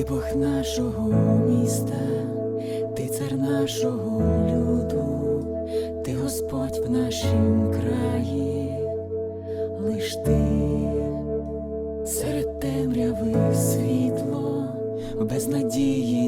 Ти Бог нашого міста, ти цар нашого люду, ти Господь в нашім краї, лиш ти серед темряви світло, без надії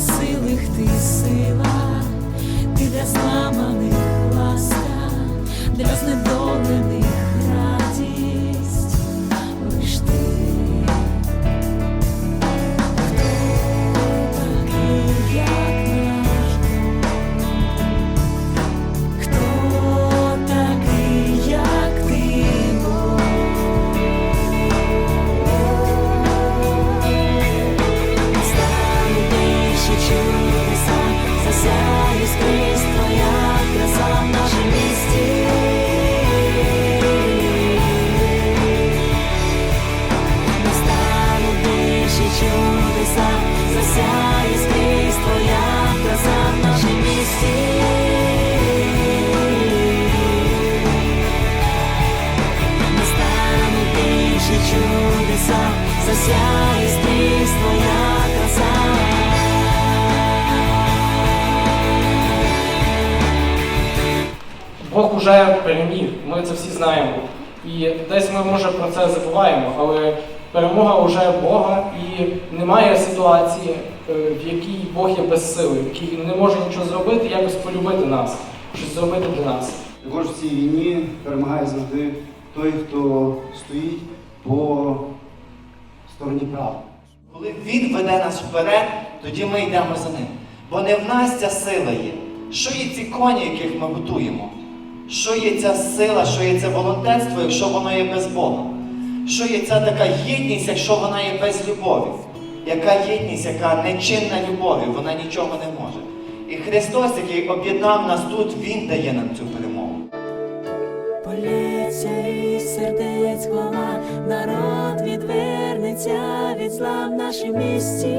безсилих ти сила, ти для зламаних засяє скрізь твоя краса в нашім місті. Настануть більші чудеса, засяє скрізь твоя краса. Бог уже переміг, ми це всі знаємо. І десь ми може про це забуваємо, але перемога вже Бога і немає ситуації, е, в якій Бог є безсилий, в якій він не може нічого зробити, якось полюбити нас, щось зробити для нас. Також в цій війні перемагає завжди той, хто стоїть по стороні правди. Коли Він веде нас вперед, тоді ми йдемо за ним. Бо не в нас ця сила є. Що є ці коні, яких ми готуємо? Що є ця сила, що є це волонтерство, якщо воно є без Бога? Що є ця така єдність, якщо вона є без любові? Яка єдність, яка нечинна любові, вона нічого не може. І Христос, який об'єднав нас тут, Він дає нам цю перемогу. Полється і сердець хвала, народ відвернеться від зла в нашім місті.